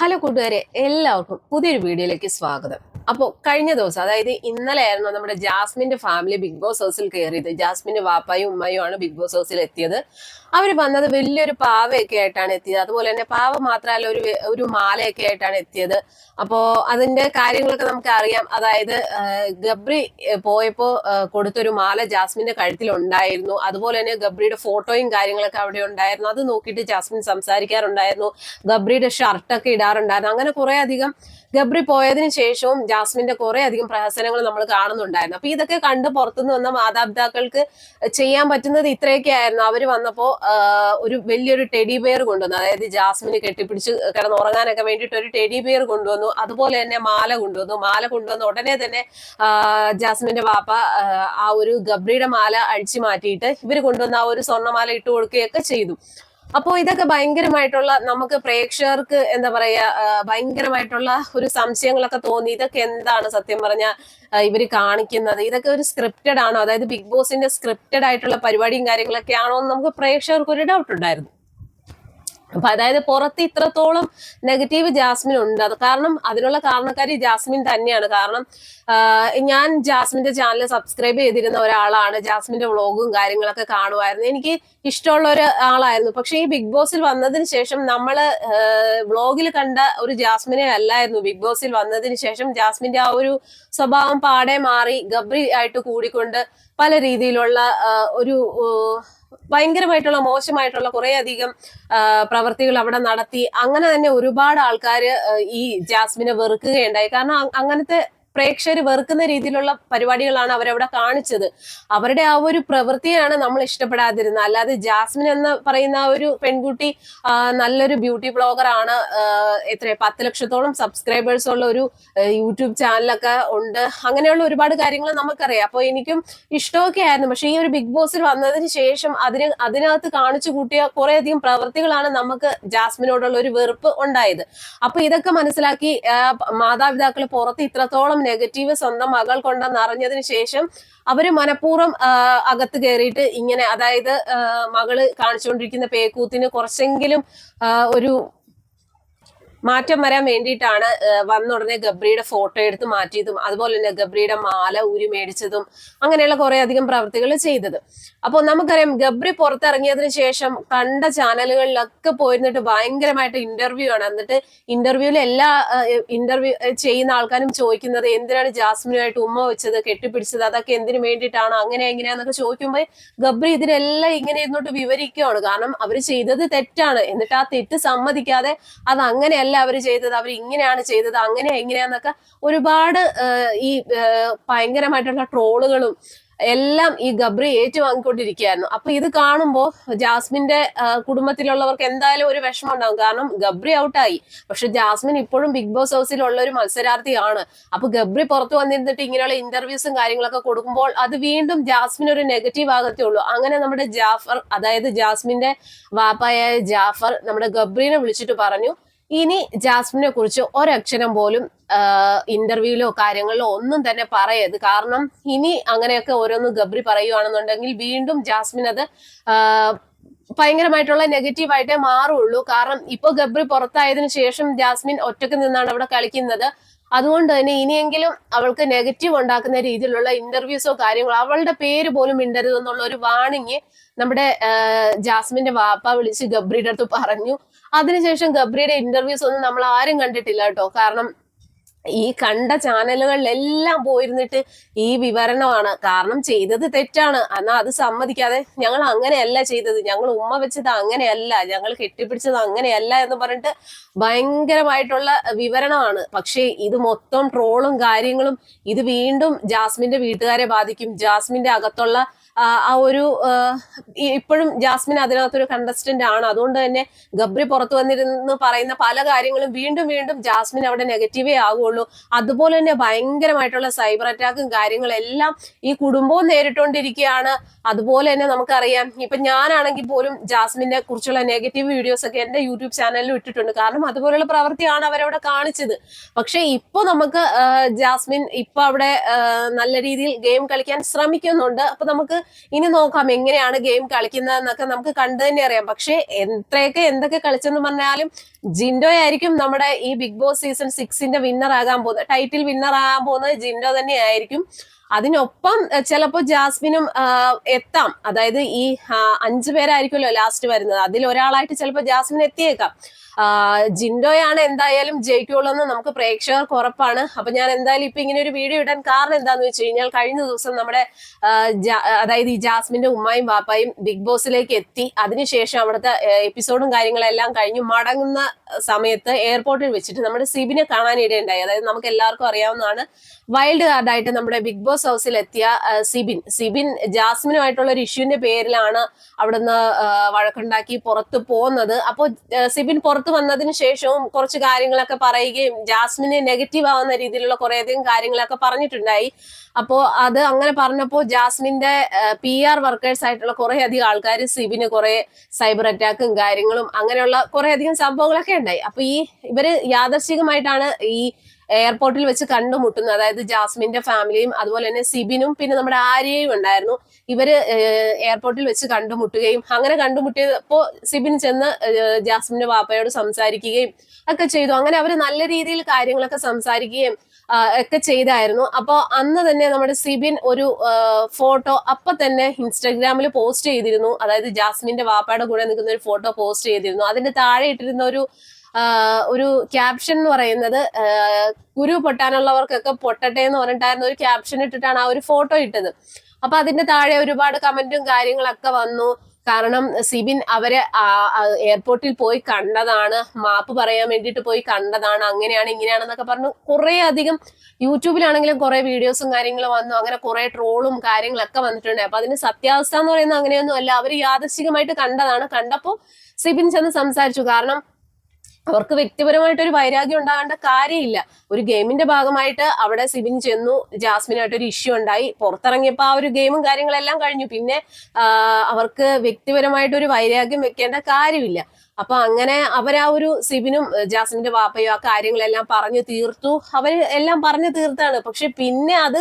Hello കൂട്ടുകാരെ എല്ലാവർക്കും പുതിയൊരു വീഡിയോയിലേക്ക് സ്വാഗതം. അപ്പോൾ കഴിഞ്ഞ ദിവസം അതായത് ഇന്നലെ ആയിരുന്നു നമ്മുടെ ജാസ്മിന്റെ ഫാമിലി ബിഗ് ബോസ് ഹൗസിൽ കയറിയത്. ജാസ്മിന്റെ വാപ്പായും ഉമ്മയും ആണ് ബിഗ് ബോസ് ഹൗസിൽ എത്തിയത്. അവർ വന്നത് വലിയൊരു പാവയൊക്കെ ആയിട്ടാണ് എത്തിയത്. അതുപോലെ തന്നെ പാവ മാത്രമല്ല ഒരു ഒരു മാലയൊക്കെ ആയിട്ടാണ് എത്തിയത്. അപ്പോൾ അതിന്റെ കാര്യങ്ങളൊക്കെ നമുക്ക് അറിയാം. അതായത് ഗബ്രി പോയപ്പോൾ പോയപ്പോ കൊടുത്തൊരു മാല ജാസ്മിന്റെ കഴുത്തിൽ ഉണ്ടായിരുന്നു. അതുപോലെ തന്നെ ഗബ്രിയുടെ ഫോട്ടോയും കാര്യങ്ങളൊക്കെ അവിടെ ഉണ്ടായിരുന്നു. അത് നോക്കിയിട്ട് ജാസ്മിൻ സംസാരിക്കാറുണ്ടായിരുന്നു. ഗബ്രിയുടെ ഷർട്ടൊക്കെ ഇടാറുണ്ടായിരുന്നു. അങ്ങനെ കുറേ അധികം ഗബ്രി പോയതിനു ശേഷവും ജാസ്മിന്റെ കുറെ അധികം പ്രഹസനങ്ങൾ നമ്മൾ കാണുന്നുണ്ടായിരുന്നു. അപ്പൊ ഇതൊക്കെ കണ്ട് പുറത്തുനിന്ന് വന്ന മാതാപിതാക്കൾക്ക് ചെയ്യാൻ പറ്റുന്നത് ഇത്രയൊക്കെ ആയിരുന്നു. അവർ വന്നപ്പോ ഒരു വലിയൊരു ടെഡി ബെയർ കൊണ്ടുവന്നു. അതായത് ജാസ്മിന് കെട്ടിപ്പിടിച്ച് കിടന്നുറങ്ങാനൊക്കെ വേണ്ടിയിട്ട് ഒരു ടെഡി ബെയർ കൊണ്ടുവന്നു. അതുപോലെ തന്നെ മാല കൊണ്ടുവന്നു. മാല കൊണ്ടുവന്ന ഉടനെ തന്നെ ജാസ്മിന്റെ വാപ്പ ആ, ഒരു ഗബ്രിയുടെ മാല അഴിച്ചു മാറ്റിയിട്ട് ഇവർ കൊണ്ടുവന്ന ആ ഒരു സ്വർണമാല ഇട്ട് കൊടുക്കുകയൊക്കെ ചെയ്തു. അപ്പോൾ ഇതൊക്കെ ഭയങ്കരമായിട്ടുള്ള നമുക്ക് പ്രേക്ഷകർക്ക് എന്താ പറയാ ഭയങ്കരമായിട്ടുള്ള ഒരു സംശയങ്ങളൊക്കെ തോന്നി. ഇതൊക്കെ എന്താണ് സത്യം പറഞ്ഞ ഇവർ കാണിക്കുന്നത്? ഇതൊക്കെ ഒരു സ്ക്രിപ്റ്റഡ് ആണോ? അതായത് ബിഗ് ബോസിന്റെ സ്ക്രിപ്റ്റഡ് ആയിട്ടുള്ള പരിപാടിയും കാര്യങ്ങളൊക്കെ ആണോ എന്ന് നമുക്ക് പ്രേക്ഷകർക്ക് ഒരു ഡൗട്ട് ഉണ്ടായിരുന്നു. അപ്പൊ അതായത് പുറത്ത് ഇത്രത്തോളം നെഗറ്റീവ് ജാസ്മിൻ ഉണ്ട്. അത് കാരണം അതിനുള്ള കാരണക്കാരി ജാസ്മിൻ തന്നെയാണ്. കാരണം ഞാൻ ജാസ്മിന്റെ ചാനൽ സബ്സ്ക്രൈബ് ചെയ്തിരുന്ന ഒരാളാണ്. ജാസ്മിന്റെ വ്ളോഗും കാര്യങ്ങളൊക്കെ കാണുമായിരുന്നു. എനിക്ക് ഇഷ്ടമുള്ള ഒരു ആളായിരുന്നു. പക്ഷെ ഈ ബിഗ് ബോസിൽ വന്നതിന് ശേഷം നമ്മൾ വ്ളോഗിൽ കണ്ട ഒരു ജാസ്മിനെ അല്ലായിരുന്നു. ബിഗ് ബോസിൽ വന്നതിന് ശേഷം ജാസ്മിന്റെ ആ ഒരു സ്വഭാവം പാടെ മാറി ഗബ്രി ആയിട്ട് കൂടിക്കൊണ്ട് പല രീതിയിലുള്ള ഒരു ഭയങ്കരമായിട്ടുള്ള മോശമായിട്ടുള്ള കുറെ അധികം പ്രവർത്തികൾ അവിടെ നടത്തി. അങ്ങനെ തന്നെ ഒരുപാട് ആൾക്കാർ ഈ ജാസ്മിനെ വെറുക്കുകയുണ്ടായി. കാരണം അങ്ങനത്തെ പ്രേക്ഷകർ വെറുക്കുന്ന രീതിയിലുള്ള പരിപാടികളാണ് അവരവിടെ കാണിച്ചത്. അവരുടെ ആ ഒരു പ്രവൃത്തിയാണ് നമ്മൾ ഇഷ്ടപ്പെടാതിരുന്നത്. അല്ലാതെ ജാസ്മിൻ എന്ന് പറയുന്ന ഒരു പെൺകുട്ടി നല്ലൊരു ബ്യൂട്ടി ബ്ലോഗർ ആണ് എത്ര പത്ത് ലക്ഷത്തോളം സബ്സ്ക്രൈബേഴ്സ് ഉള്ള ഒരു യൂട്യൂബ് ചാനലൊക്കെ ഉണ്ട്. അങ്ങനെയുള്ള ഒരുപാട് കാര്യങ്ങൾ നമുക്കറിയാം. അപ്പോൾ എനിക്കും ഇഷ്ടമൊക്കെ ആയിരുന്നു. പക്ഷെ ഈ ഒരു ബിഗ് ബോസിൽ വന്നതിന് ശേഷം അതിന് അതിനകത്ത് കാണിച്ചു കൂട്ടിയ കുറെ അധികം പ്രവൃത്തികളാണ് നമുക്ക് ജാസ്മിനോടുള്ള ഒരു വെറുപ്പ് ഉണ്ടായത്. അപ്പൊ ഇതൊക്കെ മനസ്സിലാക്കി മാതാപിതാക്കൾ പുറത്ത് ഇത്രത്തോളം നെഗറ്റീവ് സ്വന്തം മകൾ കൊണ്ടെന്ന് അറിഞ്ഞതിന് ശേഷം അവർ മനഃപൂർവം അകത്ത് കയറിയിട്ട് ഇങ്ങനെ അതായത് മകൾ കാണിച്ചുകൊണ്ടിരിക്കുന്ന പേക്കൂത്തിന് കുറച്ചെങ്കിലും ഒരു മാറ്റം വരാൻ വേണ്ടിയിട്ടാണ് വന്ന ഉടനെ ഗബ്രിയുടെ ഫോട്ടോ എടുത്ത് മാറ്റിയതും അതുപോലെ തന്നെ ഗബ്രിയുടെ മാല ഊരി മേടിച്ചതും അങ്ങനെയുള്ള കുറെ അധികം പ്രവൃത്തികൾ ചെയ്തത്. അപ്പോൾ നമുക്കറിയാം ഗബ്രി പുറത്തിറങ്ങിയതിന് ശേഷം കണ്ട ചാനലുകളിലൊക്കെ പോയിരുന്നിട്ട് ഭയങ്കരമായിട്ട് ഇന്റർവ്യൂ ആണ്. എന്നിട്ട് ഇന്റർവ്യൂവിൽ എല്ലാ ഇന്റർവ്യൂ ചെയ്യുന്ന ആൾക്കാരും ചോദിക്കുന്നത് എന്തിനാണ് ജാസ്മിനുമായിട്ട് ഉമ്മ വെച്ചത് കെട്ടിപ്പിടിച്ചത് അതൊക്കെ എന്തിനു വേണ്ടിയിട്ടാണ് അങ്ങനെ എങ്ങനെയാന്നൊക്കെ ചോദിക്കുമ്പോൾ ഗബ്രി ഇതിനെല്ലാം ഇങ്ങനെ ഇരുന്നോട്ട് വിവരിക്കുകയാണ് കാരണം അവർ ചെയ്തത് തെറ്റാണ്. എന്നിട്ട് ആ തെറ്റ് സമ്മതിക്കാതെ അത് അങ്ങനെയല്ല അവർ ചെയ്തത് അവർ ഇങ്ങനെയാണ് ചെയ്തത് അങ്ങനെ എങ്ങനെയാന്നൊക്കെ ഒരുപാട് ഈ ഭയങ്കരമായിട്ടുള്ള ട്രോളുകളും എല്ലാം ഈ ഗബ്രി ഏറ്റുവാങ്ങിക്കൊണ്ടിരിക്കുകയായിരുന്നു. അപ്പൊ ഇത് കാണുമ്പോൾ ജാസ്മിന്റെ കുടുംബത്തിലുള്ളവർക്ക് എന്തായാലും ഒരു വിഷമം ഉണ്ടാകും കാരണം ഗബ്രി ഔട്ടായി. പക്ഷെ ജാസ്മിൻ ഇപ്പോഴും ബിഗ് ബോസ് ഹൗസിലുള്ള ഒരു മത്സരാർത്ഥിയാണ്. അപ്പൊ ഗബ്രി പുറത്തു വന്നിരുന്നിട്ട് ഇങ്ങനെയുള്ള ഇന്റർവ്യൂസും കാര്യങ്ങളൊക്കെ കൊടുക്കുമ്പോൾ അത് വീണ്ടും ജാസ്മിൻ ഒരു നെഗറ്റീവ് ആകത്തേ ഉള്ളൂ. അങ്ങനെ നമ്മുടെ ജാഫർ അതായത് ജാസ്മിന്റെ വാപ്പായായ ജാഫർ നമ്മുടെ ഗബ്രീനെ വിളിച്ചിട്ട് പറഞ്ഞു ഇനി ജാസ്മിനെ കുറിച്ച് ഒരക്ഷരം പോലും ഇന്റർവ്യൂവിലോ കാര്യങ്ങളിലോ ഒന്നും തന്നെ പറയരുത്. കാരണം ഇനി അങ്ങനെയൊക്കെ ഓരോന്ന് ഗബ്രി പറയുകയാണെന്നുണ്ടെങ്കിൽ വീണ്ടും ജാസ്മിൻ അത് ഭയങ്കരമായിട്ടുള്ള നെഗറ്റീവ് ആയിട്ടേ മാറുള്ളൂ. കാരണം ഇപ്പൊ ഗബ്രി പുറത്തായതിനു ശേഷം ജാസ്മിൻ ഒറ്റയ്ക്ക് നിന്നാണ് അവിടെ കളിക്കുന്നത്. അതുകൊണ്ട് തന്നെ ഇനിയെങ്കിലും അവൾക്ക് നെഗറ്റീവ് ഉണ്ടാക്കുന്ന രീതിയിലുള്ള ഇന്റർവ്യൂസോ കാര്യങ്ങളോ അവളുടെ പേര് പോലും മിണ്ടരുത് എന്നുള്ള ഒരു വാണിങ് നമ്മുടെ ജാസ്മിന്റെ വാപ്പ വിളിച്ച് ഗബ്രിയുടെ അടുത്ത് പറഞ്ഞു. അതിനുശേഷം ഗബ്രിയുടെ ഇന്റർവ്യൂസ് ഒന്നും നമ്മൾ ആരും കണ്ടിട്ടില്ല കേട്ടോ. കാരണം ഈ കണ്ട ചാനലുകളിലെല്ലാം പോയിരുന്നിട്ട് ഈ വിവരണമാണ്. കാരണം ചെയ്തത് തെറ്റാണ്. എന്നാൽ അത് സമ്മതിക്കാതെ ഞങ്ങൾ അങ്ങനെയല്ല ചെയ്തത്. ഞങ്ങൾ ഉമ്മ വെച്ചത് അങ്ങനെയല്ല. ഞങ്ങൾ കെട്ടിപ്പിടിച്ചത് അങ്ങനെയല്ല എന്ന് പറഞ്ഞിട്ട് ഭയങ്കരമായിട്ടുള്ള വിവരണമാണ്. പക്ഷേ ഇത് മൊത്തം ട്രോളും കാര്യങ്ങളും ഇത് വീണ്ടും ജാസ്മിന്റെ വീട്ടുകാരെ ബാധിക്കും. ജാസ്മിന്റെ അകത്തുള്ള ആ, ഒരു ഇപ്പോഴും ജാസ്മിൻ അതിനകത്തൊരു കണ്ടസ്റ്റന്റ് ആണ്. അതുകൊണ്ട് തന്നെ ഗബ്രി പുറത്തു വന്നിരുന്നു പറയുന്ന പല കാര്യങ്ങളും വീണ്ടും വീണ്ടും ജാസ്മിൻ അവിടെ നെഗറ്റീവേ ആകുള്ളൂ അതുപോലെ തന്നെ ഭയങ്കരമായിട്ടുള്ള സൈബർ അറ്റാക്കും കാര്യങ്ങളും എല്ലാം ഈ കുടുംബവും നേരിട്ടുകൊണ്ടിരിക്കുകയാണ് അതുപോലെ തന്നെ നമുക്കറിയാം ഇപ്പൊ ഞാനാണെങ്കിൽ പോലും ജാസ്മിനെ കുറിച്ചുള്ള നെഗറ്റീവ് വീഡിയോസ് ഒക്കെ എന്റെ യൂട്യൂബ് ചാനലിൽ ഇട്ടിട്ടുണ്ട്. കാരണം അതുപോലെയുള്ള പ്രവൃത്തിയാണ് അവരവിടെ കാണിച്ചത്. പക്ഷെ ഇപ്പൊ നമുക്ക് ജാസ്മിൻ ഇപ്പൊ അവിടെ നല്ല രീതിയിൽ ഗെയിം കളിക്കാൻ ശ്രമിക്കുന്നുണ്ട്. അപ്പൊ നമുക്ക് ഇനി നോക്കാം എങ്ങനെയാണ് ഗെയിം കളിക്കുന്നതെന്നൊക്കെ നമുക്ക് കണ്ടു തന്നെ അറിയാം. പക്ഷെ എത്രയൊക്കെ എന്തൊക്കെ കളിച്ചെന്ന് പറഞ്ഞാലും ജിൻഡോ ആയിരിക്കും നമ്മുടെ ഈ ബിഗ് ബോസ് സീസൺ സിക്സിന്റെ വിന്നർ ആകാൻ പോകുന്നത്. ടൈറ്റിൽ വിന്നർ ആകാൻ പോകുന്നത് ജിൻഡോ തന്നെ ആയിരിക്കും അതിനൊപ്പം ചിലപ്പോൾ ജാസ്മിനും എത്താം. അതായത് ഈ അഞ്ച് പേരായിരിക്കുമല്ലോ ലാസ്റ്റ് വരുന്നത്. അതിൽ ഒരാളായിട്ട് ചിലപ്പോൾ ജാസ്മിൻ എത്തിയേക്കാം. ജിൻഡോയാണ് എന്തായാലും ജയിക്കുള്ളൂ നമുക്ക് പ്രേക്ഷകർക്ക് ഉറപ്പാണ്. അപ്പൊ ഞാൻ എന്തായാലും ഇപ്പൊ ഇങ്ങനെ ഒരു വീഡിയോ ഇടാൻ കാരണം എന്താന്ന് വെച്ച് കഴിഞ്ഞാൽ കഴിഞ്ഞ ദിവസം നമ്മുടെ അതായത് ഈ ജാസ്മിന്റെ ഉമ്മായും വാപ്പായും ബിഗ് ബോസിലേക്ക് എത്തി. അതിനുശേഷം അവിടുത്തെ എപ്പിസോഡും കാര്യങ്ങളെല്ലാം കഴിഞ്ഞു മടങ്ങുന്ന സമയത്ത് എയർപോർട്ടിൽ വെച്ചിട്ട് നമ്മുടെ സിബിനെ കാണാനിടയുണ്ടായി. അതായത് നമുക്ക് എല്ലാവർക്കും അറിയാവുന്നതാണ്. വൈൽഡ് കാർഡായിട്ട് നമ്മുടെ ബിഗ് ബോസ് ഹൗസിൽ എത്തിയ സിബിൻ. സിബിൻ ജാസ്മിനുമായിട്ടുള്ള ഒരു ഇഷ്യൂവിന്റെ പേരിലാണ് അവിടുന്ന് വഴക്കുണ്ടാക്കി പുറത്ത് പോകുന്നത് അപ്പോൾ സിബിൻ പുറത്ത് വന്നതിന് ശേഷവും കുറച്ച് കാര്യങ്ങളൊക്കെ പറയുകയും ജാസ്മിന് നെഗറ്റീവ് ആവുന്ന രീതിയിലുള്ള കുറേയധികം കാര്യങ്ങളൊക്കെ പറഞ്ഞിട്ടുണ്ടായി. അപ്പോൾ അത് അങ്ങനെ പറഞ്ഞപ്പോൾ ജാസ്മിന്റെ പി ആർ വർക്കേഴ്സ് ആയിട്ടുള്ള കുറെ അധികം ആൾക്കാർ സിബിന് കുറേ സൈബർ അറ്റാക്കും കാര്യങ്ങളും അങ്ങനെയുള്ള കുറെ അധികം സംഭവങ്ങളൊക്കെ ഉണ്ടായി. അപ്പോൾ ഈ ഇവർ യാദർശികമായിട്ടാണ് ഈ എയർപോർട്ടിൽ വെച്ച് കണ്ടുമുട്ടുന്നു അതായത് ജാസ്മിന്റെ ഫാമിലിയും അതുപോലെ തന്നെ സിബിനും പിന്നെ നമ്മുടെ ആര്യയും ഉണ്ടായിരുന്നു. ഇവർ എയർപോർട്ടിൽ വെച്ച് കണ്ടുമുട്ടുകയും അങ്ങനെ കണ്ടുമുട്ടിയപ്പോ സിബിൻ ചെന്ന് ജാസ്മിന്റെ വാപ്പയോട് സംസാരിക്കുകയും ഒക്കെ ചെയ്തു. അങ്ങനെ അവർ നല്ല രീതിയിൽ കാര്യങ്ങളൊക്കെ സംസാരിക്കുകയും ഒക്കെ ചെയ്തായിരുന്നു. അപ്പോൾ അന്ന് തന്നെ നമ്മുടെ സിബിൻ ഒരു ഫോട്ടോ അപ്പൊ തന്നെ ഇൻസ്റ്റാഗ്രാമിൽ പോസ്റ്റ് ചെയ്തിരുന്നു. അതായത് ജാസ്മിന്റെ വാപ്പയുടെ കൂടെ നിൽക്കുന്ന ഒരു ഫോട്ടോ പോസ്റ്റ് ചെയ്തിരുന്നു. അതിന്റെ താഴെ ഇട്ടിരുന്ന ഒരു ഒരു ക്യാപ്ഷൻ എന്ന് പറയുന്നത് കുരു പൊട്ടാനുള്ളവർക്കൊക്കെ പൊട്ടട്ടെ എന്ന് പറഞ്ഞിട്ടായിരുന്നു ഒരു ക്യാപ്ഷൻ ഇട്ടിട്ടാണ് ആ ഒരു ഫോട്ടോ ഇട്ടത്. അപ്പൊ അതിന്റെ താഴെ ഒരുപാട് കമന്റും കാര്യങ്ങളൊക്കെ വന്നു. കാരണം സിബിൻ അവരെ എയർപോർട്ടിൽ പോയി കണ്ടതാണ് മാപ്പ് പറയാൻ വേണ്ടിയിട്ട് പോയി കണ്ടതാണ് അങ്ങനെയാണ് ഇങ്ങനെയാണെന്നൊക്കെ പറഞ്ഞു. കുറെ അധികം യൂട്യൂബിലാണെങ്കിലും കുറെ വീഡിയോസും കാര്യങ്ങളും വന്നു. അങ്ങനെ കുറെ ട്രോളും കാര്യങ്ങളൊക്കെ വന്നിട്ടുണ്ട്. അപ്പൊ അതിന് സത്യാവസ്ഥ എന്ന് പറയുന്നത് അങ്ങനെയൊന്നും അല്ല അവർ യാദൃശികമായിട്ട് കണ്ടതാണ്. കണ്ടപ്പോൾ സിബിൻ ചെന്ന് സംസാരിച്ചു. കാരണം അവർക്ക് വ്യക്തിപരമായിട്ട് ഒരു വൈരാഗ്യം ഉണ്ടാകേണ്ട കാര്യമില്ല. ഒരു ഗെയിമിന്റെ ഭാഗമായിട്ട് അവിടെ സിബിൻ ചെന്നു ജാസ്മിനായിട്ട് ഒരു ഇഷ്യൂ ഉണ്ടായി. പുറത്തിറങ്ങിയപ്പോൾ ആ ഒരു ഗെയിമും കാര്യങ്ങളെല്ലാം കഴിഞ്ഞു. പിന്നെ അവർക്ക് വ്യക്തിപരമായിട്ട് ഒരു വൈരാഗ്യം വെക്കേണ്ട കാര്യമില്ല. അപ്പൊ അങ്ങനെ അവരാ ഒരു സിബിനും ജാസ്മിന്റെ വാപ്പയും ആ കാര്യങ്ങളെല്ലാം പറഞ്ഞു തീർത്തു. അവർ എല്ലാം പറഞ്ഞു തീർത്താണ്. പക്ഷെ പിന്നെ അത്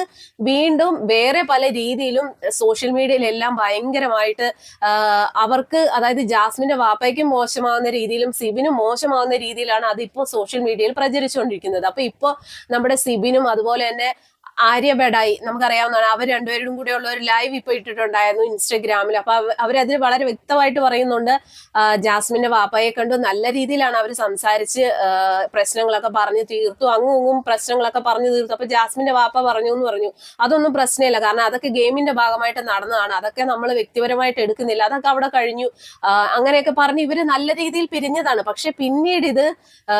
വീണ്ടും വേറെ പല രീതിയിലും സോഷ്യൽ മീഡിയയിലെല്ലാം ഭയങ്കരമായിട്ട് അവർക്ക് അതായത് ജാസ്മിന്റെ വാപ്പയ്ക്കും മോശമാവുന്ന രീതിയിലും സിബിനും മോശമാവുന്ന രീതിയിലാണ് അതിപ്പോ സോഷ്യൽ മീഡിയയിൽ പ്രചരിച്ചുകൊണ്ടിരിക്കുന്നത്. അപ്പൊ ഇപ്പോ നമ്മുടെ സിബിനും അതുപോലെ തന്നെ ആര്യ ബെഡായി നമുക്കറിയാവുന്നതാണ് അവർ രണ്ടുപേരും കൂടെ ഉള്ള ഒരു ലൈവ് ഇപ്പൊ ഇട്ടിട്ടുണ്ടായിരുന്നു ഇൻസ്റ്റഗ്രാമിൽ അപ്പൊ അവ- അവരതിൽ വളരെ വ്യക്തമായിട്ട് പറയുന്നുണ്ട്. ജാസ്മിന്റെ വാപ്പയെ കണ്ടു. നല്ല രീതിയിലാണ് അവർ സംസാരിച്ച് പ്രശ്നങ്ങളൊക്കെ പറഞ്ഞു തീർത്തു. അങ്ങും ഇങ്ങും പ്രശ്നങ്ങളൊക്കെ പറഞ്ഞു തീർത്തു. അപ്പൊ ജാസ്മിന്റെ വാപ്പ പറഞ്ഞു എന്ന് പറഞ്ഞു. അതൊന്നും പ്രശ്നമില്ല. കാരണം അതൊക്കെ ഗെയിമിന്റെ ഭാഗമായിട്ട് നടന്നതാണ്. അതൊക്കെ നമ്മൾ വ്യക്തിപരമായിട്ട് എടുക്കുന്നില്ല. അതൊക്കെ അവിടെ കഴിഞ്ഞു. അങ്ങനെയൊക്കെ പറഞ്ഞ് ഇവർ നല്ല രീതിയിൽ പിരിഞ്ഞതാണ്. പക്ഷെ പിന്നീട് ഇത്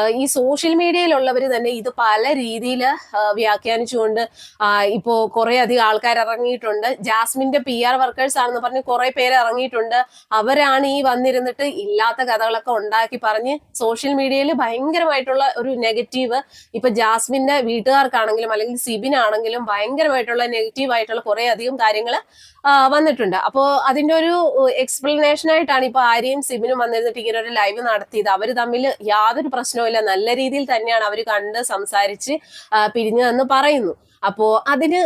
ഈ സോഷ്യൽ മീഡിയയിലുള്ളവർ തന്നെ ഇത് പല രീതിയിൽ വ്യാഖ്യാനിച്ചുകൊണ്ട് ആ, ഇപ്പോ കുറെ അധികം ആൾക്കാർ ഇറങ്ങിയിട്ടുണ്ട് ജാസ്മിന്റെ പി ആർ വർക്കേഴ്സ് ആണെന്ന് പറഞ്ഞ് കുറെ പേര് ഇറങ്ങിയിട്ടുണ്ട്. അവരാണ് ഈ വന്നിരുന്നിട്ട് ഇല്ലാത്ത കഥകളൊക്കെ ഉണ്ടാക്കി പറഞ്ഞ് സോഷ്യൽ മീഡിയയിൽ ഭയങ്കരമായിട്ടുള്ള ഒരു നെഗറ്റീവ് ഇപ്പൊ ജാസ്മിന്റെ വീട്ടുകാർക്കാണെങ്കിലും അല്ലെങ്കിൽ സിബിനാണെങ്കിലും ഭയങ്കരമായിട്ടുള്ള നെഗറ്റീവ് ആയിട്ടുള്ള കുറെ അധികം കാര്യങ്ങൾ വന്നിട്ടുണ്ട്. അപ്പോൾ അതിന്റെ ഒരു എക്സ്പ്ലനേഷൻ ആയിട്ടാണ് ഇപ്പൊ ആര്യയും സിബിനും വന്നിരുന്നിട്ട് ഇങ്ങനെ ഒരു ലൈവ് നടത്തിയത്. അവർ തമ്മിൽ യാതൊരു പ്രശ്നവുമില്ല. നല്ല രീതിയിൽ തന്നെയാണ് അവർ കണ്ട് സംസാരിച്ച് പിരിഞ്ഞതെന്ന് പറയുന്നു. അപ്പോ അതിന്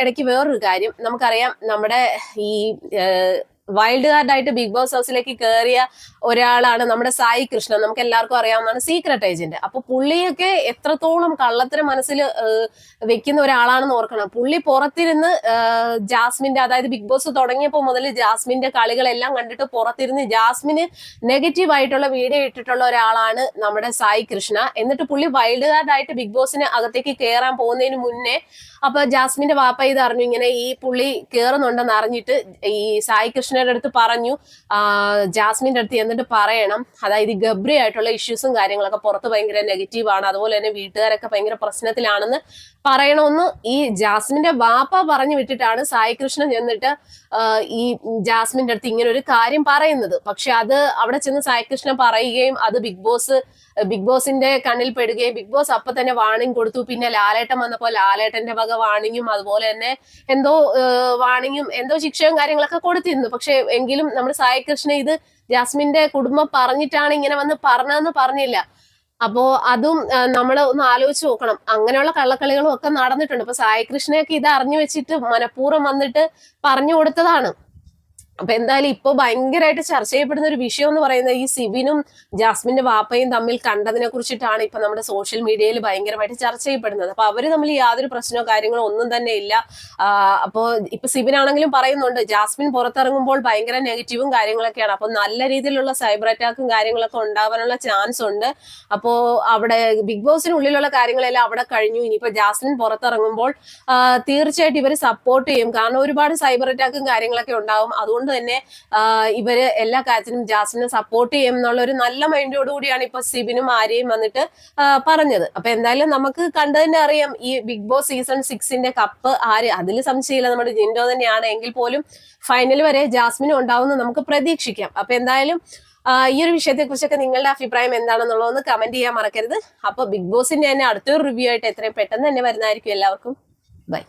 ഇടയ്ക്ക് വേറൊരു കാര്യം നമുക്കറിയാം. നമ്മുടെ ഈ വൈൽഡ് കാർഡായിട്ട് ബിഗ് ബോസ് ഹൗസിലേക്ക് കയറിയ ഒരാളാണ് നമ്മുടെ സായി കൃഷ്ണൻ. നമുക്ക് എല്ലാവർക്കും അറിയാവുന്നതാണ് സീക്രട്ട് ഏജന്റ് അപ്പൊ പുള്ളിയൊക്കെ എത്രത്തോളം കള്ളത്തിന് മനസ്സിൽ വെക്കുന്ന ഒരാളാണെന്ന് ഓർക്കണം. പുള്ളി പുറത്തിരുന്ന് ജാസ്മിന്റെ അതായത് ബിഗ് ബോസ് തുടങ്ങിയപ്പോൾ മുതൽ ജാസ്മിന്റെ കളികളെല്ലാം കണ്ടിട്ട് പുറത്തിരുന്ന് ജാസ്മിന് നെഗറ്റീവ് ആയിട്ടുള്ള വീഡിയോ ഇട്ടിട്ടുള്ള ഒരാളാണ് നമ്മുടെ സായി കൃഷ്ണ. എന്നിട്ട് പുള്ളി വൈൽഡ് കാർഡായിട്ട് ബിഗ് ബോസിന് അകത്തേക്ക് കയറാൻ പോകുന്നതിന് മുന്നേ അപ്പൊ ജാസ്മിന്റെ വാപ്പ ഇത് അറിഞ്ഞു. ഇങ്ങനെ ഈ പുള്ളി കയറുന്നുണ്ടെന്ന് അറിഞ്ഞിട്ട് ഈ സായി കൃഷ്ണയുടെ അടുത്ത് പറഞ്ഞു. ജാസ്മിന്റെ അടുത്ത് എന്നിട്ട് പറയണം. അതായത് ഗബ്രി ആയിട്ടുള്ള ഇഷ്യൂസും കാര്യങ്ങളൊക്കെ പുറത്ത് ഭയങ്കര നെഗറ്റീവ് ആണ്. അതുപോലെ തന്നെ വീട്ടുകാരൊക്കെ ഭയങ്കര പ്രശ്നത്തിലാണെന്ന് പറയണമെന്ന് ഈ ജാസ്മിന്റെ വാപ്പ പറഞ്ഞു വിട്ടിട്ടാണ് സായി കൃഷ്ണൻ ചെന്നിട്ട് ഈ ജാസ്മിന്റെ അടുത്ത് ഇങ്ങനെ ഒരു കാര്യം പറയുന്നത്. പക്ഷെ അത് അവിടെ ചെന്ന് സായി കൃഷ്ണൻ പറയുകയും അത് ബിഗ് ബോസ് ബിഗ് ബോസിന്റെ കണ്ണിൽ പെടുകയും ബിഗ് ബോസ് അപ്പൊ തന്നെ വാണിംഗ് കൊടുത്തു. പിന്നെ ലാലേട്ടൻ വന്നപ്പോൾ ലാലേട്ടന്റെ വക വാണിങ്ങും അതുപോലെ തന്നെ എന്തോ വാണിങ്ങും എന്തോ ശിക്ഷയും കാര്യങ്ങളൊക്കെ കൊടുത്തിരുന്നു. പക്ഷെ എങ്കിലും നമ്മൾ സായികൃഷ്ണ ഇത് ജാസ്മിന്റെ കുടുംബം പറഞ്ഞിട്ടാണ് ഇങ്ങനെ വന്ന് പറഞ്ഞതെന്ന് പറഞ്ഞില്ല. അപ്പോ അതും നമ്മൾ ഒന്ന് ആലോചിച്ച് നോക്കണം. അങ്ങനെയുള്ള കള്ളക്കളികളും ഒക്കെ നടന്നിട്ടുണ്ട്. ഇപ്പൊ സായികൃഷ്ണയൊക്കെ ഇത് അറിഞ്ഞു വെച്ചിട്ട് മനഃപൂർവം വന്നിട്ട് പറഞ്ഞു കൊടുത്തതാണ്. അപ്പൊ എന്തായാലും ഇപ്പൊ ഭയങ്കരമായിട്ട് ചർച്ച ചെയ്യപ്പെടുന്ന ഒരു വിഷയം എന്ന് പറയുന്നത് ഈ സിബിനും ജാസ്മിന്റെ വാപ്പയും തമ്മിൽ കണ്ടതിനെ കുറിച്ചിട്ടാണ് ഇപ്പൊ നമ്മുടെ സോഷ്യൽ മീഡിയയിൽ ഭയങ്കരമായിട്ട് ചർച്ച ചെയ്യപ്പെടുന്നത്. അപ്പൊ അവർ തമ്മിൽ യാതൊരു പ്രശ്നമോ കാര്യങ്ങളോ ഒന്നും തന്നെ ഇല്ല. അപ്പോ ഇപ്പൊ സിബിനാണെങ്കിലും പറയുന്നുണ്ട് ജാസ്മിൻ പുറത്തിറങ്ങുമ്പോൾ ഭയങ്കര നെഗറ്റീവും കാര്യങ്ങളൊക്കെയാണ്. അപ്പൊ നല്ല രീതിയിലുള്ള സൈബർ അറ്റാക്കും കാര്യങ്ങളൊക്കെ ഉണ്ടാവാനുള്ള ചാൻസ് ഉണ്ട്. അപ്പോ അവിടെ ബിഗ് ബോസിനുള്ളിലുള്ള കാര്യങ്ങളെല്ലാം അവിടെ കഴിഞ്ഞു. ഇനിയിപ്പോ ജാസ്മിൻ പുറത്തിറങ്ങുമ്പോൾ തീർച്ചയായിട്ടും ഇവർ സപ്പോർട്ട് ചെയ്യും. കാരണം ഒരുപാട് സൈബർ അറ്റാക്കും കാര്യങ്ങളൊക്കെ ഉണ്ടാവും. അതുകൊണ്ട് തന്നെ ആഹ് ഇവർ എല്ലാ കാര്യത്തിനും ജാസ്മിനെ സപ്പോർട്ട് ചെയ്യും എന്നുള്ള ഒരു നല്ല മൈൻഡോട് കൂടിയാണ് ഇപ്പൊ സിബിനും ആര്യയും വന്നിട്ട് പറഞ്ഞത്. അപ്പൊ എന്തായാലും നമുക്ക് കണ്ടതിന്റെ അറിയാം ഈ ബിഗ് ബോസ് സീസൺ സിക്സിന്റെ കപ്പ് ആര് അതിൽ സംശയമില്ല നമ്മുടെ ജിൻഡോ തന്നെയാണ്. എങ്കിൽ പോലും ഫൈനൽ വരെ ജാസ്മിനും ഉണ്ടാവുമെന്ന് നമുക്ക് പ്രതീക്ഷിക്കാം. അപ്പൊ എന്തായാലും ഈ ഒരു വിഷയത്തെ കുറിച്ചൊക്കെ നിങ്ങളുടെ അഭിപ്രായം എന്താണെന്നുള്ളതൊന്ന് കമന്റ് ചെയ്യാൻ മറക്കരുത്. അപ്പൊ ബിഗ് ബോസിന്റെ തന്നെ അടുത്തൊരു റിവ്യൂ ആയിട്ട് എത്രയും പെട്ടെന്ന് തന്നെ വരുന്നതായിരിക്കും എല്ലാവർക്കും. ബൈ